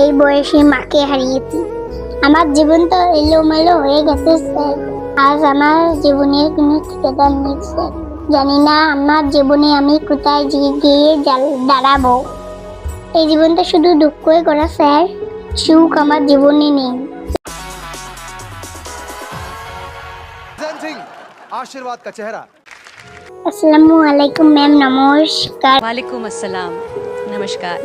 এই বয়সে মাকে হারিয়েছি। আমার জীবনটা এলোমেলো হয়ে গেছে স্যার। আজ আমার জীবনের কোনো ঠিকাদার নেই স্যার। জানি না আমার জীবনে আমি কোথায় গিয়ে দাঁড়াবো। এই জীবনটা শুধু দুঃখই করা স্যার। সুখ আমার জীবনে নেই। আশীর্বাদ কা চেহারা। আসসালামু আলাইকুম ম্যাম। নমস্কার। ওয়ালাইকুম আসসালাম। नमस्कार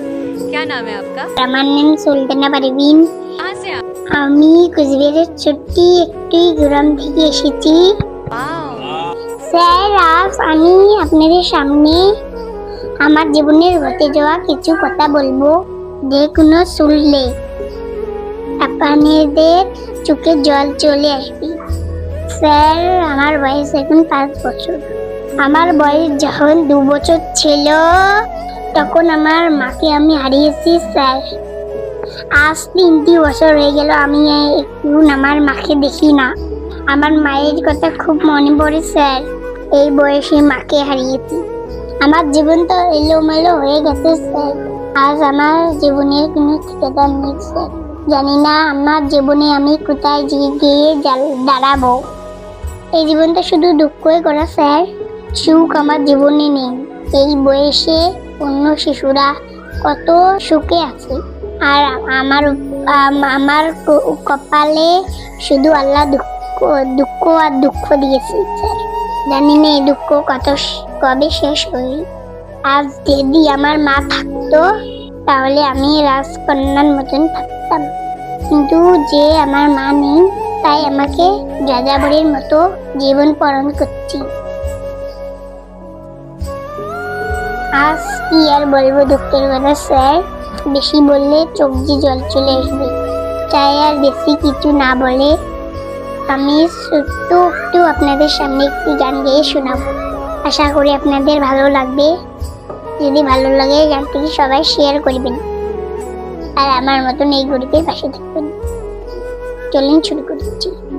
क्या नाम है आपका আমার নাম সুলতানা পারভিন कहाँ से आप আমি কুচবিহারের ছোট্টি একটি গ্রাম থেকে এসেছি वाओ স্যার আজ আমি আপনাদের সামনে আমার জীবনের ঘটে যাওয়া কিছু কথা বলবো যে কোনো শুনলে আপনাদের চোখে জল চলে আসবে স্যার আমার বয়স এখন পাঁচ বছর আমার বয়স যখন দু বছর ছিল তখন আমার মাকে আমি হারিয়েছি, স্যার। আজ তিনটি বছর হয়ে গেল, আমি একটু আমার মাকে দেখি না। আমার মায়ের কথা খুব মনে পড়ে, স্যার। এই বয়সে মাকে হারিয়েছি। আমার জীবন তো এলোমেলো হয়ে গেছে, স্যার। আজ আমার জীবনের কোনো ঠিকাদার নেই, স্যার। জানি না আমার জীবনে আমি কোথায় গিয়ে দাঁড়াবো। এই জীবনটা শুধু দুঃখই করা, স্যার। সুখ আমার জীবনে নেই। এই বয়সে অন্য শিশুরা কত সুখে আছে। আর আমার আমার কপালে শুধু আল্লাহ দুঃখ দুঃখ আর দুঃখ দিয়েছে। জানি না এই দুঃখ কত কবে শেষ হই। আজ যদি আমার মা থাকতো, তাহলে আমি রাজকন্যার মতন থাকতাম। কিন্তু যে আমার মা নেই, তাই আমাকে যাযাবরের মতো জীবন পালন করছি। আজ কি আর বলব দুঃখের কথা, স্যার? বেশি বললে চোখ দিয়ে জল চলে আসবে। তাই আর বেশি কিছু না বলে আমি ছোট্ট একটু আপনাদের সামনে একটি গান গেয়ে শোনাবো। আশা করি আপনাদের ভালো লাগবে। যদি ভালো লাগে গানটি সবাই শেয়ার করবেন। আর আমার মতন এই গরিবের পাশে থাকবেন। চলুন শুরু করছি।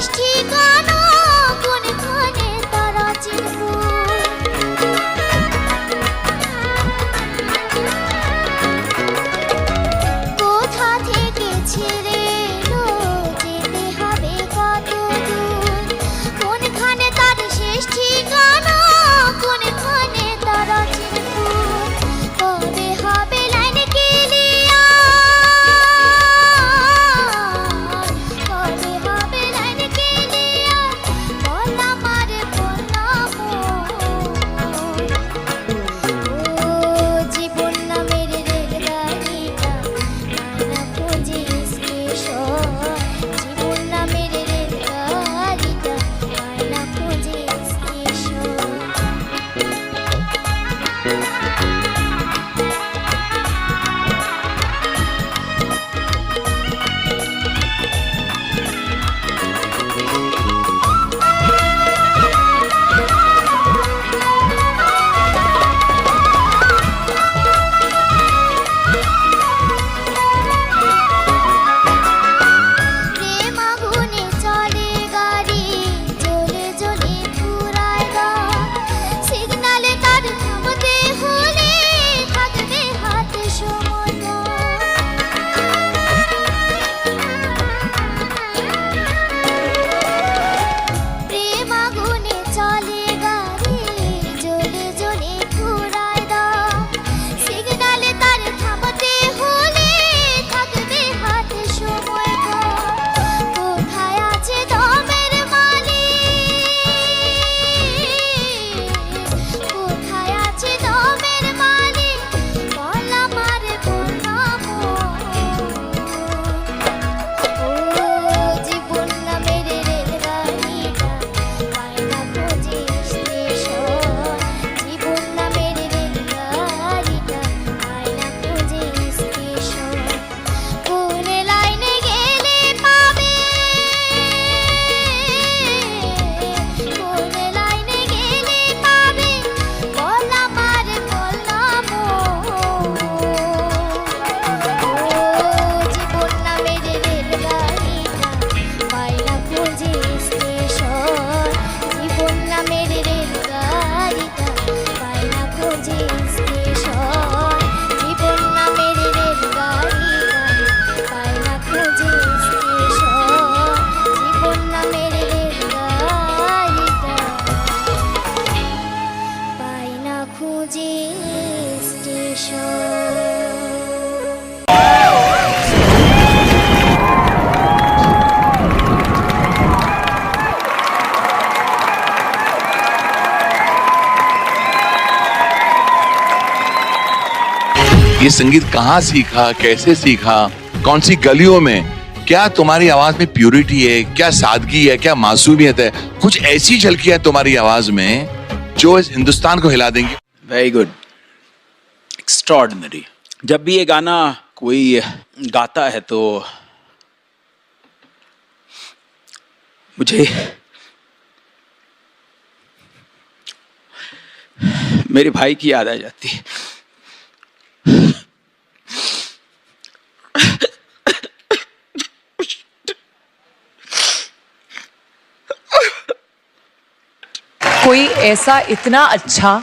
引き金 मुझे ये संगीत कहाँ सीखा, कैसे सीखा, कौन सी गलियों में? क्या तुम्हारी आवाज़ में प्योरिटी है? क्या सादगी है? क्या मासूमियत है? कुछ ऐसी झलकियाँ तुम्हारी आवाज़ में जो इस हिंदुस्तान को हिला देंगी। वेरी गुड एक्स्ट्रॉर्डनरी जब भी ये गाना कोई गाता है तो मुझे मेरे भाई की याद आ जाती है। कोई ऐसा इतना अच्छा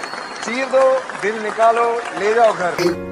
चीर दो दिल निकालो ले जाओ घर।